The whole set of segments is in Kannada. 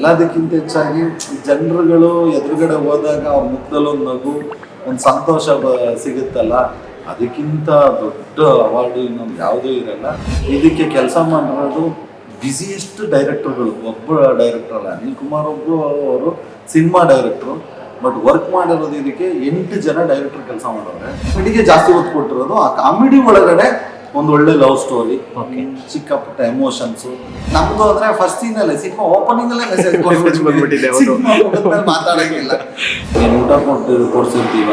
ಎಲ್ಲದಕ್ಕಿಂತ ಹೆಚ್ಚಾಗಿ ಜನರುಗಳು ಎದುರುಗಡೆ ಹೋದಾಗ ಅವ್ರ ಮುಖದಲ್ಲಿ ಒಂದು ನಗು, ಒಂದು ಸಂತೋಷ ಸಿಗುತ್ತಲ್ಲ? ಅದಕ್ಕಿಂತ ದೊಡ್ಡ ಅವಾರ್ಡು ಇನ್ನೊಂದು ಯಾವುದೂ ಇರಲ್ಲ. ಇದಕ್ಕೆ ಕೆಲಸ ಮಾಡಿರೋದು ಬ್ಯುಸಿಯೆಸ್ಟ್ ಡೈರೆಕ್ಟರ್ಗಳು ಒಬ್ಬ ಡೈರೆಕ್ಟರ್ ಅಲ್ಲ, ಅನಿಲ್ ಕುಮಾರ್ ಒಬ್ರು, ಅವರು ಸಿನಿಮಾ ಡೈರೆಕ್ಟ್ರು ಬಟ್ ವರ್ಕ್ ಮಾಡಿರೋದು ಇದಕ್ಕೆ ಎಂಟು ಜನ ಡೈರೆಕ್ಟರ್ ಕೆಲಸ ಮಾಡೋರೆ. ಕಮಿಡಿಗೆ ಜಾಸ್ತಿ ಒತ್ತು ಕೊಟ್ಟಿರೋದು. ಆ ಕಾಮಿಡಿ ಒಳಗಡೆ ಒಂದು ಒಳ್ಳೆ ಲವ್ ಸ್ಟೋರಿ ಓಕೆ ಚಿಕ್ಕ ಪುಟ್ಟ ಎಮೋಷನ್ಸ್ ನಮ್ದು ಅಂದ್ರೆ ಫಸ್ಟ್ ಸೀನ್ ಅಲ್ಲೇ ಸಿನಿಮಾ ಓಪನಿಂಗ್ ಅಲ್ಲೇ ಮೆಸೇಜ್ ಬಂದ್ಬಿಟ್ಟಿದೆ. ಮಾತಾಡಂಗಿಲ್ಲ. ಏನ್ ಊಟ ಕೊಟ್ಟು ಕೊಡ್ಸಿರ್ತೀವ?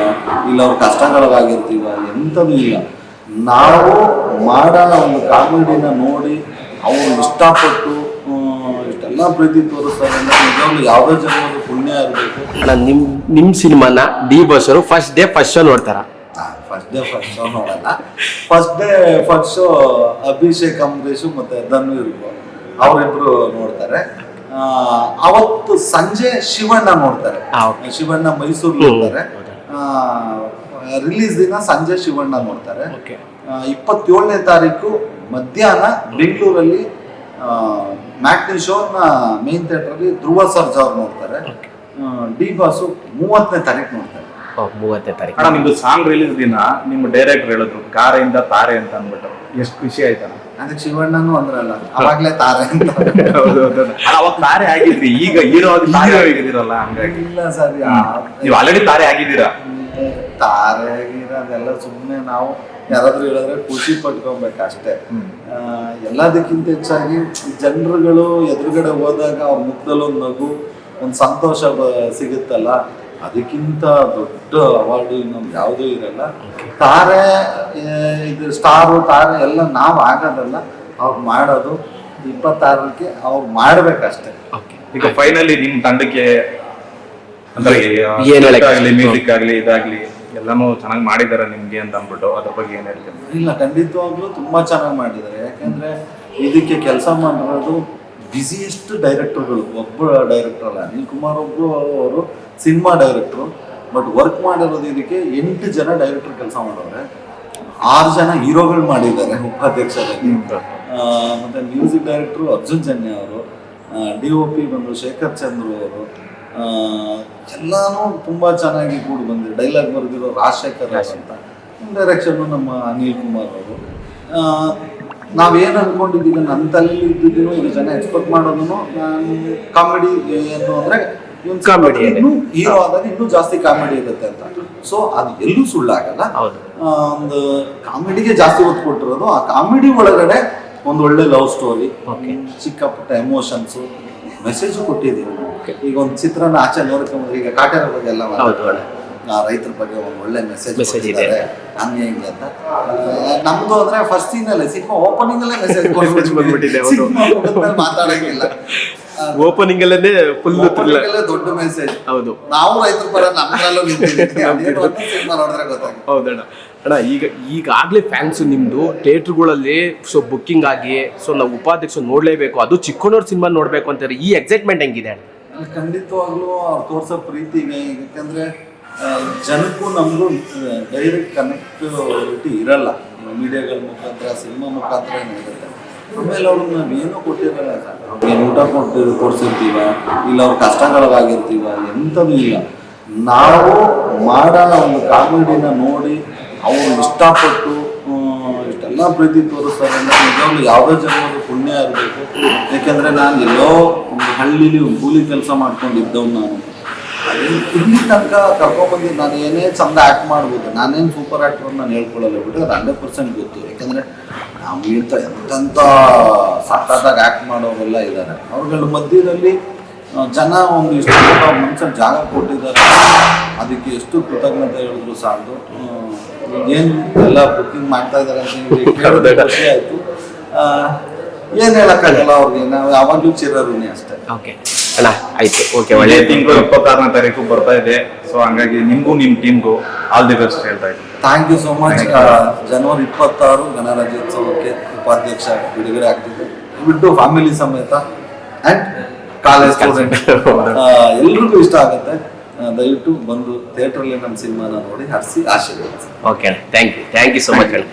ಇಲ್ಲ ಅವ್ರ ಕಷ್ಟಗಳಾಗಿರ್ತೀವ? ಎಂಥದ್ದು ಇಲ್ಲ. ನಾವು ಮಾಡೋಣ ಒಂದು ಕಾಮಿಡಿನ ನೋಡಿ ಅವ್ರು ಇಷ್ಟಪಟ್ಟು ಇಷ್ಟೆಲ್ಲ ಪ್ರೀತಿ ತೋರಿಸ್ತಾರೆ ಅಂದ್ರೆ ನಿಜವಾಗ್ಲೂ ಯಾವುದೋ ಜನ್ಮದ ಪುಣ್ಯ ಇರಬೇಕು. ನಿಮ್ಮ ನಿಮ್ ಸಿನಿಮಾನ D boss first day first show ನೋಡ್ತಾರ. ಫಸ್ಟ್ ಡೇ ಫಸ್ಟ್ ಶೋ ನೋಡಲ್ಲ. First day first show Abhishek Ambareesh ಮತ್ತೆ ಧನ್ವೀರ್ ಅವರಿಬ್ರು ನೋಡ್ತಾರೆ. ಅವತ್ತು ಸಂಜೆ ಶಿವಣ್ಣ ನೋಡ್ತಾರೆ. ಶಿವಣ್ಣ ಮೈಸೂರು. ನೋಡ್ತಾರೆ ರಿಲೀಸ್ ದಿನ ಸಂಜೆ ಶಿವಣ್ಣ ನೋಡ್ತಾರೆ. ಇಪ್ಪತ್ತೇಳನೇ ತಾರೀಕು ಮಧ್ಯಾಹ್ನ ಬೆಂಗಳೂರಲ್ಲಿ ಮ್ಯಾಟ್ನಿ ಶೋನ ಮೇನ್ ಥಿಯೇಟ್ರಲ್ಲಿ ಧ್ರುವ ಸರ್ಜಾ ಅವ್ರು ನೋಡ್ತಾರೆ. ಡಿ ಬಾಸು ಮೂವತ್ತನೇ ತಾರೀಕು ನೋಡ್ತಾರೆ. ಮೂವತ್ತನೇ ತಾರೀಕು ಅಣ್ಣ ನಿಮ್ದು ಸಾಂಗ್ ರಿಲೀಸ್ ದಿನ ನಿಮ್ಮ ಡೈರೆಕ್ಟರ್ ಹೇಳಿದ್ರು ಕಾರೆಯಿಂದ ತಾರೆ ಅಂತ ಅಂದ್ಬಿಟ್ಟು. ಎಷ್ಟು ಖುಷಿ ಆಯ್ತಣ್ಣ ಅದಕ್ಕೆ ಶಿವಣ್ಣನು ಅಂದ್ರಲ್ಲ ಅವಾಗ್ಲೇ ತಾರೆ ಅಂತ. ಅವಾಗ ತಾರೆ ಆಗಿದ್ರಿ ಈಗ ಹೀರೋ ಆಗಿ ತಾರೆ ಆಗಿದ್ದೀರಲ್ಲ ಹಂಗಾಗಿ. ಇಲ್ಲ ಸರ್ ನೀವು ಆಲ್ರೆಡಿ ತಾರೆ ಆಗಿದ್ದೀರಾ? ತಾರೆ ಗೀರೆ ಅದೆಲ್ಲ ಸುಮ್ಮನೆ ನಾವು ಯಾರಾದ್ರೂ ಹೇಳಿದ್ರೆ ಖುಷಿ ಪಟ್ಕೊಬೇಕು ಅಷ್ಟೇ ಆ, ಎಲ್ಲದಕ್ಕಿಂತ ಹೆಚ್ಚಾಗಿ ಜನರುಗಳು ಎದುರುಗಡೆ ಹೋದಾಗ ಅವ್ರ ಮುಖದಲ್ಲಿ ಒಂದು ನಗು ಒಂದು ಸಂತೋಷ ಬ- ಸಿಗುತ್ತಲ್ಲ. ಅದಕ್ಕಿಂತ ದೊಡ್ಡ ಅವಾರ್ಡ್ ಇನ್ನೊಂದು ಯಾವುದೂ ಇರಲ್ಲ. ತಾರೆ ಇದು ಸ್ಟಾರು ತಾರೆ ಎಲ್ಲ ನಾವು ಆಗೋದಲ್ಲ ಅವ್ರು ಮಾಡೋದು. ಇಪ್ಪತ್ತಾರಕ್ಕೆ ಅವ್ರು ಮಾಡ್ಬೇಕಷ್ಟೇ. ಈಗ ಫೈನಲಿ ನಿಮ್ಮ ತಂಡಕ್ಕೆ ಅಂದ್ರೆ ಮ್ಯೂಸಿಕ್ ಆಗಲಿ ಇದಾಗ್ಲಿ ಎಲ್ಲಾನು ಚೆನ್ನಾಗಿ ಮಾಡಿದಾರೆ ನಿಮ್ಗೆ ಅಂತ ಅಂದ್ಬಿಟ್ಟು ಅದ್ರ ಬಗ್ಗೆ ಏನು ಹೇಳ್ತೀನಿ ಇಲ್ಲ ಖಂಡಿತವಾಗ್ಲೂ ತುಂಬಾ ಚೆನ್ನಾಗಿ ಮಾಡಿದ್ದಾರೆ ಯಾಕಂದ್ರೆ ಇದಕ್ಕೆ ಕೆಲಸ ಮಾಡಿರೋದು ಬ್ಯುಸಿಯೆಸ್ಟ್ ಡೈರೆಕ್ಟರ್ಗಳು ಒಬ್ಬ ಡೈರೆಕ್ಟರ್ ಅಲ್ಲ ಅನಿಲ್ ಕುಮಾರ್ ಒಬ್ಬರು ಅವರು ಸಿನಿಮಾ ಡೈರೆಕ್ಟ್ರು ಬಟ್ ವರ್ಕ್ ಮಾಡಿರೋದು ಇದಕ್ಕೆ ಎಂಟು ಜನ ಡೈರೆಕ್ಟರ್ ಕೆಲಸ ಮಾಡೋರೆ. ಆರು ಜನ ಹೀರೋಗಳು ಮಾಡಿದ್ದಾರೆ ಉಪಾಧ್ಯಕ್ಷರಾಗಿ. ಮತ್ತು ಮ್ಯೂಸಿಕ್ ಡೈರೆಕ್ಟ್ರು ಅರ್ಜುನ್ ಜನ್ಯ ಅವರು ಡಿ ಒ ಪಿ ಬಂದು ಶೇಖರ್ ಚಂದ್ರು ಅವರು ಎಲ್ಲನೂ ತುಂಬಾ ಚೆನ್ನಾಗಿ ಕೂಡಿ ಬಂದಿದೆ ಡೈಲಾಗ್ ಬರೆದಿರೋ ರಾಜಶೇಖರ್ ರಾಜ್ ಅಂತ. ಡೈರೆಕ್ಷನ್ ನಮ್ಮ ಅನಿಲ್ ಕುಮಾರ್ ಅವರು. ನಾವೇನು ಅನ್ಕೊಂಡಿದ್ದೀವಿ? ನನ್ನ ತಲೆಯಲ್ಲಿ ಇದ್ದಿದ್ದೀನೋ ಇದು ಜನ ಎಕ್ಸ್ಪೆಕ್ಟ್ ಮಾಡೋದು ನಾನು ಕಾಮಿಡಿ ಏನು ಅಂದ್ರೆ ಕಾಮಿಡಿ ಇನ್ನೂ ಹೀರೋ ಆದಾಗ ಇನ್ನೂ ಜಾಸ್ತಿ ಕಾಮಿಡಿ ಇರುತ್ತೆ ಅಂತ. ಸೊ ಅದು ಎಲ್ಲೂ ಸುಳ್ಳಾಗಲ್ಲ. ಒಂದು ಕಾಮಿಡಿಗೆ ಜಾಸ್ತಿ ಒತ್ತು ಕೊಟ್ಟಿರೋದು. ಆ ಕಾಮಿಡಿ ಒಳಗಡೆ ಒಂದು ಒಳ್ಳೆ ಲವ್ ಸ್ಟೋರಿ. ಚಿಕ್ಕ ಪುಟ್ಟ ಎಮೋಷನ್ಸ್ ಮೆಸೇಜ್ ಕೊಟ್ಟಿದ್ದೀವಿ. ಈಗ ಒಂದು ಚಿತ್ರನ ಆಚೆ ನೋಡ್ಕೊಂಡ್ರೆ ಈಗ ಕಾಟೇರ ಬಗ್ಗೆ ಎಲ್ಲ ರೈತರ ಬಗ್ಗೆ ಒಂದು ಒಳ್ಳೆ ಮೆಸೇಜ್ ಮೆಸೇಜ್ ಇದೆ. ಹಂಗೆ ಹಿಂಗೆ ಅಂತ. ನಮ್ದು ಅಂದ್ರೆ ಫಸ್ಟ್ ಸೀನ್ ಅಲ್ಲೇ ಸಿನಿಮಾ ಓಪನಿಂಗ್ ಅಲ್ಲೇ ಮೆಸೇಜ್ ಬಂದ್ಬಿಟ್ಟಿದೆ. ಮಾತಾಡಂಗಿಲ್ಲ. ಓಪನಿಂಗ್ ಅಲ್ಲೇ ಫುಲ್ ದೊಡ್ಡ ಮೆಸೇಜ್ ಹೌದು. ನಾವು ರೈತರ ಪರ ನಮ್ಮಲ್ಲೂ ನಿಂತಿದ್ದೀವಿ. ಸಿನಿಮಾ ನೋಡಿದ್ರೆ ಗೊತ್ತಾಗುತ್ತೆ. ಹೌದಣ್ಣ. ಅಣ್ಣ ಈಗ ಈಗಾಗಲೇ ಫ್ಯಾನ್ಸ್ ನಿಮ್ಮದು ಥಿಯೇಟ್ರ್ಗಳಲ್ಲಿ ಸೊ ಬುಕ್ಕಿಂಗ್ ಆಗಿ ಸೊ ನಾವು ಉಪಾಧ್ಯಕ್ಷ ನೋಡಲೇಬೇಕು. ಅದು ಚಿಕ್ಕನವ್ರ ಸಿನಿಮಾ ನೋಡಬೇಕು ಅಂತಾರೆ. ಈ ಎಕ್ಸೈಟ್ಮೆಂಟ್ ಹೆಂಗಿದೆ ಅಣ್ಣ? ಖಂಡಿತವಾಗ್ಲೂ ಅವ್ರು ತೋರ್ಸೋ ಪ್ರೀತಿಗೆ ಯಾಕಂದ್ರೆ ಜನಕ್ಕೂ ನಮಗೂ ಡೈರೆಕ್ಟ್ ಕನೆಕ್ಟಿವಿಟಿ ಇರಲ್ಲ. ಮೀಡಿಯಾಗಳ ಮುಖಾಂತರ, ಸಿನಿಮಾ ಮುಖಾಂತರ ಇರುತ್ತೆ. ಆಮೇಲೆ ಅವ್ರಿಗೆ ನಾವೇನು ಕೊಟ್ಟಿರಲ್ಲ ಏನು ಊಟ ಕೊಟ್ಟು ಕೊಡ್ಸಿರ್ತೀವ, ಇಲ್ಲ ಅವ್ರ ಕಷ್ಟಗಳಾಗಿರ್ತೀವ ಎಂಥದ್ದು ಇಲ್ಲ. ನಾವು ಮಾಡೋ ಒಂದು ಕಾಮಿಡಿನ ನೋಡಿ, ಅವ್ರು ಇಷ್ಟಪಟ್ಟು ಇಷ್ಟೆಲ್ಲ ಪ್ರೀತಿ ತೋರಿಸ್ತಾರೆ ಅಂದರೆ ಯಾವುದೋ ಜನ್ಮದ ಪುಣ್ಯ ಇರಬೇಕು. ಯಾಕೆಂದ್ರೆ ನಾನು ಎಲ್ಲೋ ಒಂದು ಹಳ್ಳಿಲಿ ಕೂಲಿ ಕೆಲಸ ಮಾಡ್ಕೊಂಡಿದ್ದವ್ ನಾನು. ಇಲ್ಲಿ ತನಕ ಕರ್ಕೊಂಡ್ಬಂದು ನಾನು ಏನೇ ಚಂದ ಆ್ಯಕ್ಟ್ ಮಾಡ್ಬೋದು ನಾನೇನು ಸೂಪರ್ ಆ್ಯಕ್ಟರ್ ನಾನು ಹೇಳ್ಕೊಳ್ಳಲ್ಲ ಬಿಟ್ಟು ಅದು ಹಂಡ್ರೆಡ್ ಪರ್ಸೆಂಟ್ ಗೊತ್ತು. ಯಾಕಂದ್ರೆ ಹೇಳ್ತಾ ಎಂತೆಂಥ ಸಖತ್ತಾಗಿ ಆ್ಯಕ್ಟ್ ಮಾಡೋರೆಲ್ಲ ಇದ್ದಾರೆ ಅವ್ರಗಳ ಮಧ್ಯದಲ್ಲಿ ಜನ ಒಂದು ಇಷ್ಟು ಮನ್ಸಲ್ಲಿ ಜಾಗ ಕೊಟ್ಟಿದ್ದಾರೆ. ಅದಕ್ಕೆ ಎಷ್ಟು ಕೃತಜ್ಞತೆ ಹೇಳಿದ್ರು ಸಾಲದು. ಏನು ಎಲ್ಲ ಬುಕ್ಕಿಂಗ್ ಮಾಡ್ತಾ ಇದ್ದಾರೆ ಅಂತ ಖುಷಿ ಆಯಿತು. ಏನು ಹೇಳೋಕ್ಕಾಗಲ್ಲ ಹೇಳಕ್ಕಾಗಲ್ಲ ಅವ್ರಿಗೆ ನಾವು ಯಾವಾಗಲೂ ಚಿರಋಣಿ ಅಷ್ಟೇ. ಓಕೆ ಅಣ್ಣ ಆಯ್ತು ಓಕೆ ಒಳ್ಳೆ ಒಳ್ಳೆ ತಿಂಗಳು ಇಪ್ಪತ್ತಾರನೇ ತಾರೀಕು ಬರ್ತಾ ಇದೆ. ಸೊ ಹಂಗಾಗಿ ನಿಮ್ಗೂ ನಿಮ್ ಟೀಮ್ಗೂ ಆಲ್ ದಿ ಬೆಸ್ಟ್ ಹೇಳ್ತಾ ಇದ್ದೀನಿ. ಥ್ಯಾಂಕ್ ಯು ಸೋ ಮಚ್ ಜನವರಿ ಇಪ್ಪತ್ತಾರು ಗಣರಾಜ್ಯೋತ್ಸವಕ್ಕೆ ಉಪಾಧ್ಯಕ್ಷ ಬಿಡುಗಡೆ ಆಗ್ತಿದೆ. ಬಿಟ್ಟು ಫ್ಯಾಮಿಲಿ ಸಮೇತ ಅಂಡ್ ಕಾಲೇಜ್ ಸ್ಟೂಡೆಂಟ್ ಎಲ್ರಿಗೂ ಇಷ್ಟ ಆಗುತ್ತೆ. ಆ, ದಯವಿಟ್ಟು ಬಂದು ಥಿಯೇಟ್ರಲ್ಲಿ ನಮ್ಮ ಸಿನಿಮಾನ ನೋಡಿ ಹರಿಸಿ ಆಶೀರ್ವಾದ. ಓಕೆ ಅಣ್ಣ thank you thank you so much ಅಣ್ಣ.